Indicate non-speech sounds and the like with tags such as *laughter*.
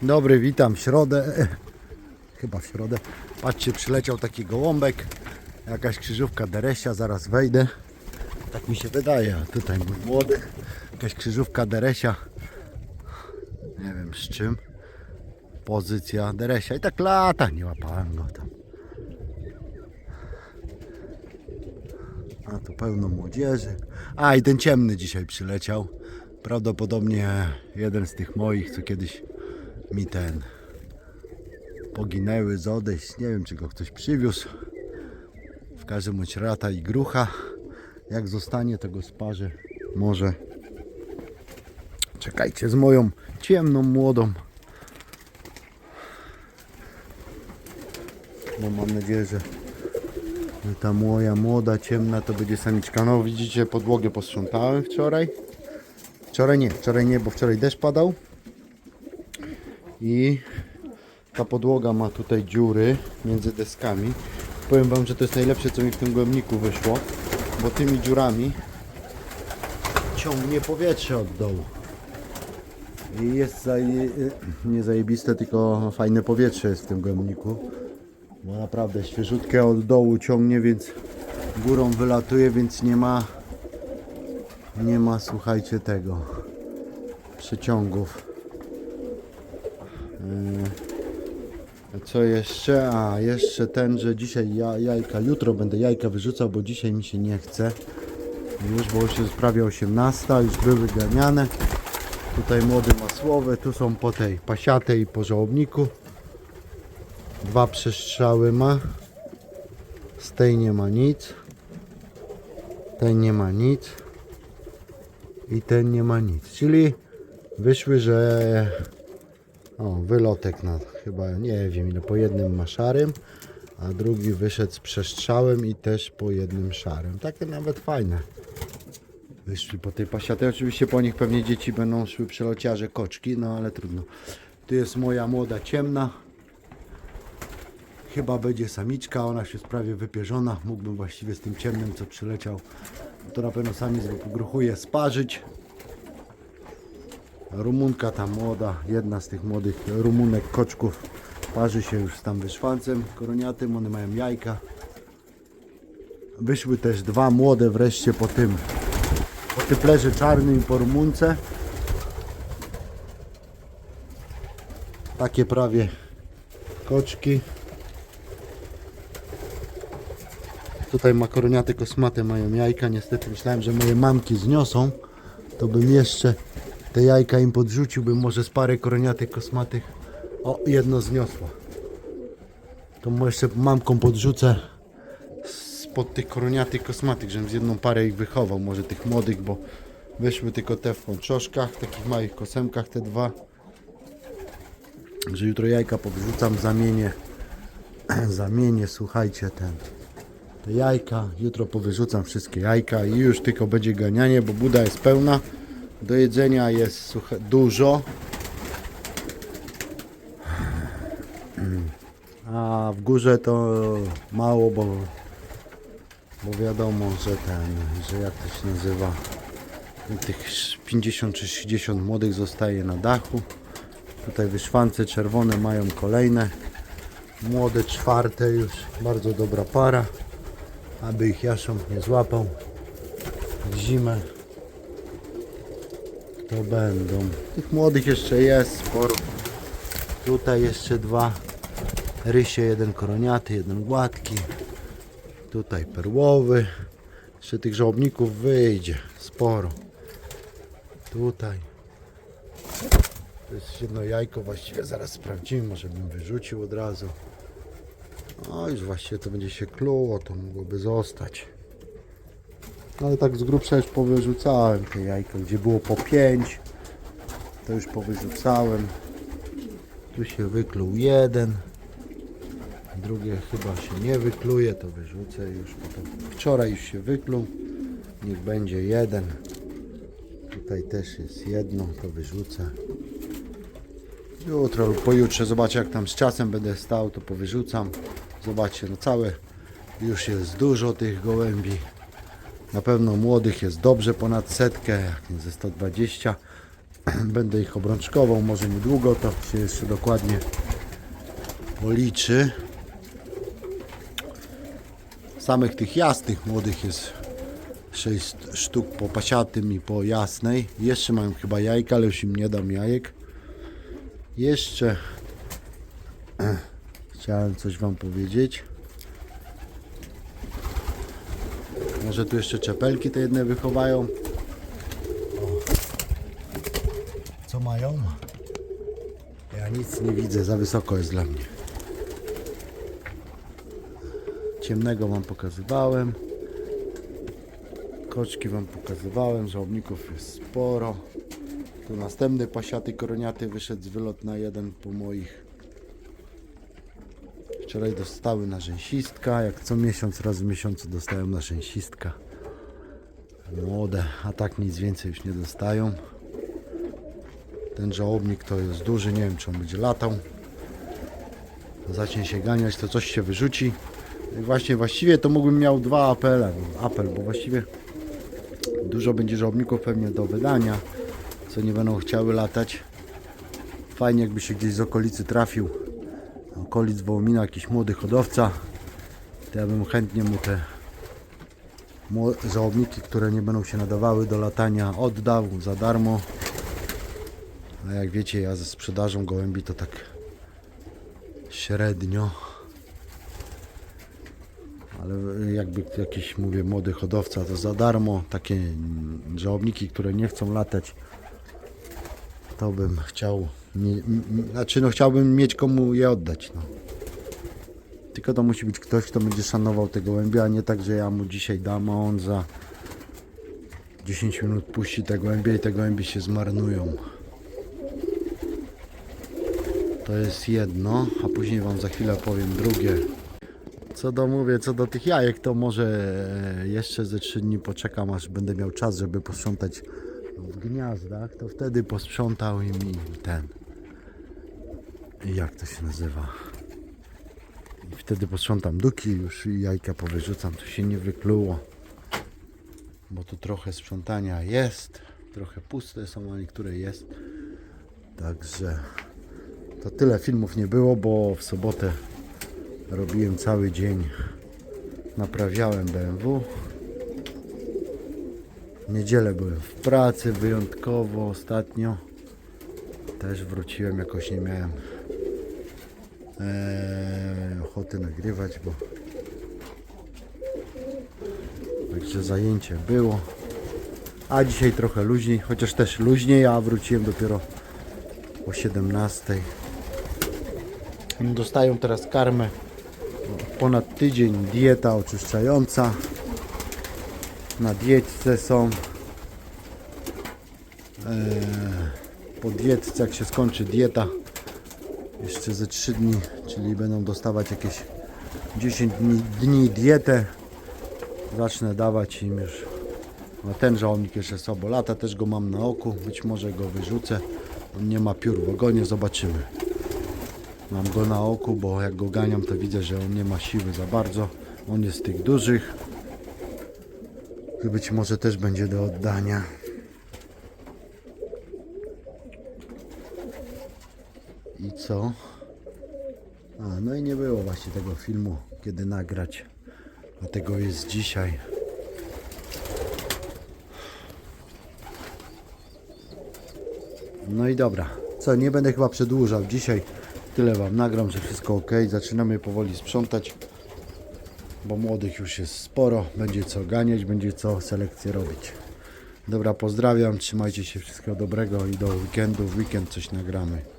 Dzień dobry, witam w środę. *laughs* Chyba w środę. Patrzcie, przyleciał taki gołąbek. Jakaś krzyżówka Deresia, zaraz wejdę. Tak mi się wydaje. A tutaj mój młody. Jakaś krzyżówka Deresia. Nie wiem z czym. Pozycja Deresia. I tak lata, nie łapałem go tam. A tu pełno młodzieży. A i ten ciemny dzisiaj przyleciał. Prawdopodobnie jeden z tych moich, co kiedyś mi ten poginęły z odejść. Nie wiem, czy go ktoś przywiózł. W każdym bądź rata i grucha. Jak zostanie, to go sparzę. Może. Czekajcie, z moją ciemną, młodą. No mam nadzieję, że ta moja młoda, ciemna to będzie samiczka. No widzicie, podłogę posprzątałem wczoraj. Wczoraj nie, wczoraj nie, bo wczoraj deszcz padał. I ta podłoga ma tutaj dziury między deskami. Powiem Wam, że to jest najlepsze, co mi w tym głębniku wyszło, bo tymi dziurami ciągnie powietrze od dołu. I jest zaje... nie zajebiste, tylko fajne powietrze jest w tym głębniku. Bo naprawdę świeżutkie od dołu ciągnie, więc górą wylatuje, więc nie ma nie ma, słuchajcie, tego przeciągów. Yy, Co jeszcze? A, jeszcze ten, że dzisiaj ja, jajka, jutro będę jajka wyrzucał, bo dzisiaj mi się nie chce. Już, bo już jest prawie 18, już były ganiane. Tutaj młody masłowy, tu są po tej pasiatej i po żołobniku. Dwa przestrzały ma. Z tej nie ma nic. Tej nie ma nic. I ten nie ma nic. Czyli wyszły, że o, wylotek na chyba nie wiem ile po jednym ma szarym, a drugi wyszedł z przestrzałem i też po jednym szarym. Takie nawet fajne. Wyszli po tej pasiatej. Oczywiście po nich pewnie dzieci będą szły przelociarze koczki, no ale trudno. Tu jest moja młoda ciemna. Chyba będzie samiczka, ona się jest prawie wypierzona. Mógłbym właściwie z tym ciemnym, co przyleciał, to na pewno sami gruchuje sparzyć. Rumunka ta młoda, jedna z tych młodych rumunek koczków parzy się już z tam wyszwancem koroniatym, one mają jajka. Wyszły też dwa młode wreszcie po tym, po typlerze czarnym po rumunce. Takie prawie koczki. Tutaj makoroniaty kosmate mają jajka. Niestety myślałem, że moje mamki zniosą. To bym jeszcze te jajka im podrzucił, bym może z parę koroniatych kosmatych. O, jedno zniosło. To mu jeszcze mamką podrzucę spod tych koroniatych kosmatych, żebym z jedną parę ich wychował. Może tych młodych, bo wyszły tylko te w pączoszkach, takich małych kosemkach, te dwa. Że jutro jajka podrzucam, zamienię, *clears throat* zamienię, słuchajcie, ten te jajka. Jutro powyrzucam wszystkie jajka i już tylko będzie ganianie, bo buda jest pełna. Do jedzenia jest dużo. A w górze to mało, bo, bo wiadomo, że ten, że jak to się nazywa, tych 50 czy 60 młodych zostaje na dachu. Tutaj wyszwance czerwone mają kolejne. Młode czwarte już, bardzo dobra para aby ich jasząb nie złapał w zimę będą. Tych młodych jeszcze jest sporo. Tutaj jeszcze dwa rysie jeden koroniaty jeden gładki. Tutaj perłowy. Jeszcze tych żołobników wyjdzie sporo. Tutaj. To jest jedno jajko właściwie zaraz sprawdzimy może bym wyrzucił od razu. No już właściwie to będzie się kluło, to mogłoby zostać. No ale tak z grubsza już powyrzucałem te jajka, gdzie było po 5, to już powyrzucałem. Tu się wykluł jeden, drugie chyba się nie wykluje, to wyrzucę już potem. Wczoraj już się wykluł, niech będzie jeden. Tutaj też jest jedno, to wyrzucę. Jutro lub pojutrze zobaczę jak tam z czasem będę stał, to powyrzucam. Zobaczcie, no całe już jest dużo tych gołębi. Na pewno młodych jest dobrze ponad setkę, jak nie ze 120. *clears throat* Będę ich obrączkował, może niedługo, to się jeszcze dokładnie policzy. Samych tych jasnych młodych jest 6 sztuk po pasiatym i po jasnej. Jeszcze mają chyba jajka, ale już im nie dam jajek. Jeszcze *clears throat* chciałem coś Wam powiedzieć. Może tu jeszcze czepelki te jedne wychowają. Co mają? Ja nic nie widzę, za wysoko jest dla mnie. Ciemnego Wam pokazywałem. Koczki Wam pokazywałem, żołobników jest sporo. Tu następny pasiaty koroniaty wyszedł z wylot na jeden po moich. Wczoraj dostały na rzęsistka, jak co miesiąc, raz w miesiącu dostają na rzęsistka. Młode, a tak nic więcej już nie dostają. Ten żałobnik to jest duży, nie wiem czy on będzie latał. Zacznie się ganiać, to coś się wyrzuci. I właśnie, właściwie to mógłbym miał dwa apele, apel, bo właściwie dużo będzie żałobników pewnie do wydania, co nie będą chciały latać. Fajnie jakby się gdzieś z okolicy trafił, okolic Wołomina jakiś młody hodowca, to ja bym chętnie mu te żałobniki, które nie będą się nadawały do latania oddał za darmo. A jak wiecie, ja ze sprzedażą gołębi to tak średnio. Ale jakby jakiś, mówię, młody hodowca to za darmo. Takie żałobniki, które nie chcą latać, to bym chciał, m- znaczy no chciałbym mieć komu je oddać. No. Tylko to musi być ktoś, kto będzie szanował te gołębie, a nie tak, że ja mu dzisiaj dam, a on za 10 minut puści te gołębie i te gołębie się zmarnują. To jest jedno, a później Wam za chwilę powiem drugie. Co do mówię, co do tych jajek, to może e, jeszcze ze 3 dni poczekam, aż będę miał czas, żeby posprzątać w gniazdach, to wtedy posprzątał im i ten. Jak to się nazywa? I wtedy posprzątam duki już jajka powyrzucam, to się nie wykluło. Bo tu trochę sprzątania jest, trochę puste są, a niektóre jest. Także to tyle filmów nie było, bo w sobotę robiłem cały dzień. Naprawiałem BMW. Niedzielę byłem w pracy wyjątkowo ostatnio. Też wróciłem, jakoś nie miałem eee, ochoty nagrywać, bo także zajęcie było. A dzisiaj trochę luźniej, chociaż też luźniej, a wróciłem dopiero o 17. Dostają teraz karmę ponad tydzień, dieta oczyszczająca. Na dietce są. Eee, po dietce, jak się skończy dieta, jeszcze ze 3 dni, czyli będą dostawać jakieś 10 dni, dni dietę. Zacznę dawać im już. No ten żołnierz jeszcze słabo lata, też go mam na oku. Być może go wyrzucę. On nie ma piór w ogonie, zobaczymy. Mam go na oku, bo jak go ganiam, to widzę, że on nie ma siły za bardzo. On jest z tych dużych. Być może też będzie do oddania. I co? A, no i nie było właśnie tego filmu, kiedy nagrać. Dlatego jest dzisiaj. No i dobra. Co, nie będę chyba przedłużał dzisiaj. Tyle Wam nagram, że wszystko ok. Zaczynamy powoli sprzątać, bo młodych już jest sporo. Będzie co ganiać, będzie co selekcję robić. Dobra, pozdrawiam, trzymajcie się, wszystkiego dobrego i do weekendu. W weekend coś nagramy.